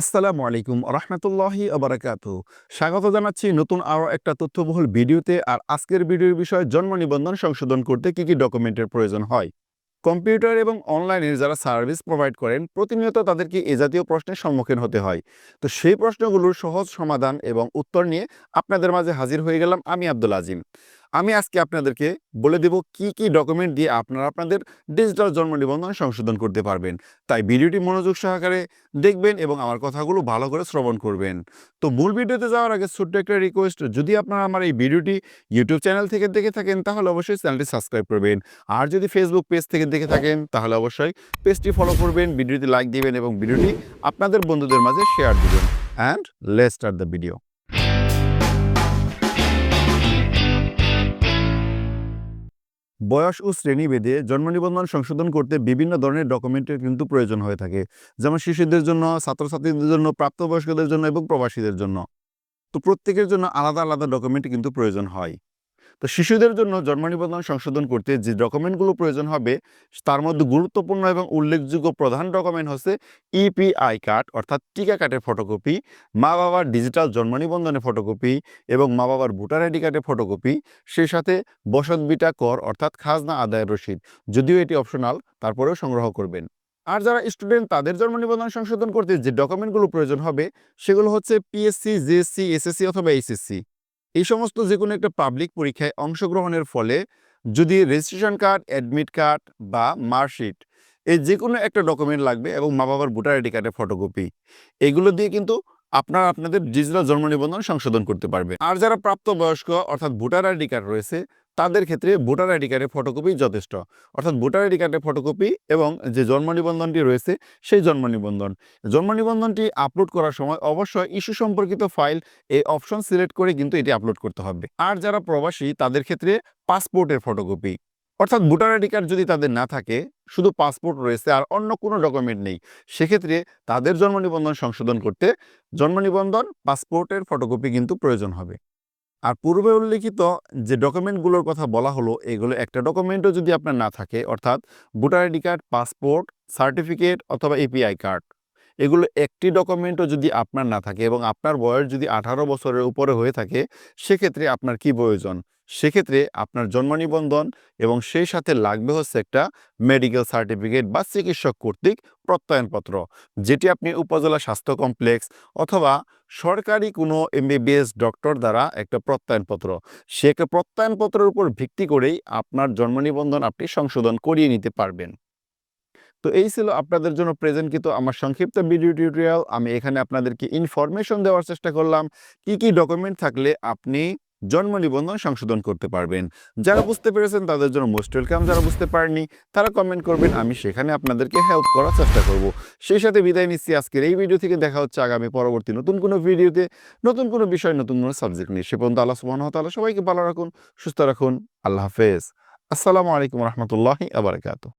আসসালামু আলাইকুম রহমতুল্লাহি আবরাকাত স্বাগত জানাচ্ছি নতুন আরও একটা তথ্যবহুল ভিডিওতে আর আজকের ভিডিওর বিষয়ে জন্ম নিবন্ধন সংশোধন করতে কি কি ডকুমেন্টের প্রয়োজন হয়? কম্পিউটার এবং অনলাইনে যারা সার্ভিস প্রোভাইড করেন, প্রতিনিয়ত তাদেরকে এ জাতীয় প্রশ্নের সম্মুখীন হতে হয়। তো সেই প্রশ্নগুলোর সহজ সমাধান এবং উত্তর নিয়ে আপনাদের মাঝে হাজির হয়ে গেলাম আমি আব্দুল আজিম। আমি আজকে আপনাদেরকে বলে দেব কি কি ডকুমেন্ট দিয়ে আপনারা আপনাদের ডিজিটাল জন্ম নিবন্ধন সংশোধন করতে পারবেন। তাই ভিডিওটি মনোযোগ সহকারে দেখবেন এবং আমার কথাগুলো ভালো করে শ্রবণ করবেন। তো মূল ভিডিওতে যাওয়ার আগে ছোট্ট একটা রিকোয়েস্ট যদি আপনারা আমার এই ভিডিওটি ইউটিউব চ্যানেল থেকে দেখে থাকেন, তাহলে অবশ্যই চ্যানেলটি সাবস্ক্রাইব করবেন। আর যদি ফেসবুক পেজ থেকে দেখে থাকেন, তাহলে অবশ্যই পেজটি ফলো করবেন, ভিডিওটি লাইক দিবেন এবং ভিডিওটি আপনাদের বন্ধুদের মাঝে শেয়ার দিবেন। And let start the video বয়স ও শ্রেণীভেদে জন্ম নিবন্ধন সংশোধন করতে বিভিন্ন ধরনের ডকুমেন্টের কিন্তু প্রয়োজন হয়ে থাকে। যেমন শিশুদের জন্য, ছাত্রছাত্রীদের জন্য, প্রাপ্তবয়স্কদের জন্য এবং প্রবাসীদের জন্য। তো প্রত্যেকের জন্য আলাদা আলাদা ডকুমেন্ট কিন্তু প্রয়োজন হয়। তো শিশুদের জন্য জন্ম নিবন্ধন সংশোধন করতে যে ডকুমেন্টগুলো প্রয়োজন হবে, তার মধ্যে গুরুত্বপূর্ণ এবং উল্লেখযোগ্য প্রধান ডকুমেন্ট হচ্ছে ইপিআই কার্ড অর্থাৎ টিকা কার্ডের ফটোকপি মা বাবার ডিজিটাল জন্ম নিবন্ধনের ফটোকপি এবং মা বাবার ভোটার আইডি কার্ডের ফটোকপি সেই সাথে বসত বিটা কর, অর্থাৎ খাজনা আদায়ের রসিদ, যদিও এটি অপশনাল তারপরেও সংগ্রহ করবেন। আর যারা স্টুডেন্ট তাদের জন্ম নিবন্ধন সংশোধন করতে যে ডকুমেন্টগুলো প্রয়োজন হবে, সেগুলো হচ্ছে পিএসসি জিএসসি এসএসসি অথবা এইচএসসি এই সমস্ত যে কোনো একটা পাবলিক পরীক্ষায় অংশগ্রহণের ফলে যদি রেজিস্ট্রেশন কার্ড অ্যাডমিট কার্ড বা মার্কশিট এই যে কোনো একটা ডকুমেন্ট লাগবে এবং মা বাবার ভোটার আইডি কার্ডের ফটোকপি এগুলো দিয়ে কিন্তু আপনারা আপনাদের ডিজিটাল জন্ম নিবন্ধন সংশোধন করতে পারবে আর যারা প্রাপ্তবয়স্ক অর্থাৎ ভোটার আইডি কার্ড রয়েছে তাদের ক্ষেত্রে ভোটার আইডি কার্ডের ফটোকপি যথেষ্ট। অর্থাৎ ভোটার আইডি কার্ডের ফটোকপি এবং যে জন্ম নিবন্ধনটি রয়েছে, সেই জন্ম নিবন্ধন। জন্ম নিবন্ধনটি আপলোড করার সময় অবশ্যই ইস্যু সম্পর্কিত ফাইল এই অপশন সিলেক্ট করে কিন্তু এটি আপলোড করতে হবে। আর যারা প্রবাসী, তাদের ক্ষেত্রে পাসপোর্টের ফটোকপি অর্থাৎ ভোটার আইডি কার্ড যদি তাদের না থাকে, শুধু পাসপোর্ট রয়েছে আর অন্য কোনো ডকুমেন্ট নেই, সেক্ষেত্রে তাদের জন্ম নিবন্ধন সংশোধন করতে জন্ম নিবন্ধন পাসপোর্টের ফটোকপি কিন্তু প্রয়োজন হবে। আর পূর্বে উল্লেখিত যে ডকুমেন্টগুলোর কথা বলা হলো, এগুলো একটা ডকুমেন্টও যদি আপনার না থাকে, অর্থাৎ voter ID card, passport certificate অথবা এপিআই কার্ড এগুলো একটি ডকুমেন্টও যদি আপনার না থাকে এবং আপনার বয়স যদি আঠারো বছরের উপরে হয়ে থাকে, সেক্ষেত্রে আপনার কি প্রয়োজন? সেক্ষেত্রে আপনার জন্ম নিবন্ধন এবং সেই সাথে লাগবে হচ্ছে একটা মেডিকেল সার্টিফিকেট বা চিকিৎসক কর্তৃক প্রত্যয়নপত্র, যেটি আপনি উপজেলা স্বাস্থ্য কমপ্লেক্স অথবা সরকারি কোনো এমবিবিএস ডক্টর দ্বারা একটা প্রত্যয়নপত্র। সে একটা প্রত্যয়নপত্রের উপর ভিত্তি করেই আপনার জন্ম নিবন্ধন আপনি সংশোধন করিয়ে নিতে পারবেন। তো এই ছিল আপনাদের জন্য প্রেজেন্টকৃত আমার সংক্ষিপ্ত ভিডিও টিউটোরিয়াল আমি এখানে আপনাদেরকে ইনফরমেশন দেওয়ার চেষ্টা করলাম। কি কি ডকুমেন্ট থাকলে আপনি জন্ম নিবন্ধন সংশোধন করতে পারবেন। যারা বুঝতে পেরেছেন তাদের জন্য মোস্ট ওয়েলকাম যারা বুঝতে পারেননি তারা কমেন্ট করবেন, আমি সেখানে আপনাদেরকে হেল্প করার চেষ্টা করব। সেই সাথে বিদায় নিচ্ছি আজকের এই ভিডিও থেকে, দেখা হচ্ছে আগামী পরবর্তী নতুন কোনো ভিডিওতে নতুন কোনো বিষয়, নতুন কোনো সাবজেক্ট নিয়ে। সে পর্যন্ত আল্লাহ সুবহানাহু ওয়া তাআলা সবাইকে ভালো রাখুন, সুস্থ রাখুন, আল্লাহ হাফেজ। আসসালামু আলাইকুম রহমতুল্লাহি আবরকাত